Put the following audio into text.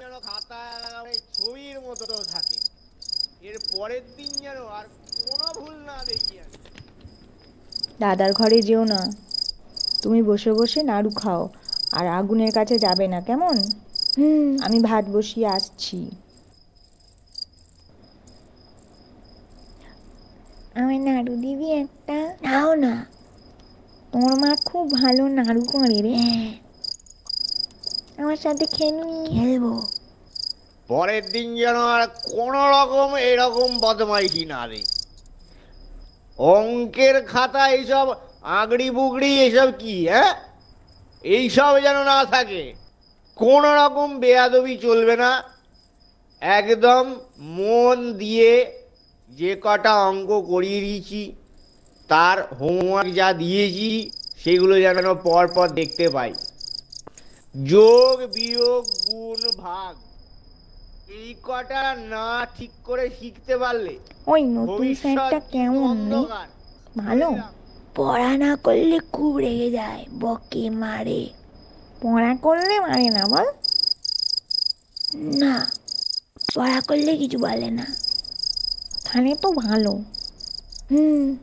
যেন খাতায় ছবির মতো থাকে। এর পরের দিন যেন আর কোনো ভুল না দেখি আমি। দাদার ঘরে যেও না। তুমি বসে বসে নাড়ু খাও আর আগুনের কাছে যাবে না কেমন? হুম। আমি ভাত বসিয়ে আসছি। আমার নাড়ু দিবি একটা? নাও না। তোর মা খুব ভালো নাড়ু করে রে। হ্যাঁ। আমার সাথে খেলবি খেলব। পরের দিন যেন আর কোনো রকম এরকম বদমাইশি না রে। অঙ্কের খাতা এইসব আগড়ি বুগড়ি এসব কি হ্যাঁ? এইসব যেন না থাকে। কোন রকম বেয়াদবি চলবে না। একদম মন দিয়ে যে কটা অঙ্ক করিয়ে দিয়েছি তার হোমওয়ার্ক যা দিয়েছি সেগুলো যেন পর পর দেখতে পাই। যোগ বিয়োগ গুণ ভাগ। এই কটা না ঠিক করে শিখতে পারলে ওই নতুন স্যারটা কেমন রে? ভালো? পড়া না করলে খুব রেগে যায় বকে মারে। পড়া করলে মারে না বল। না পড়া করলে কিছু বলে না। তাহলে তো ভালো। হুম।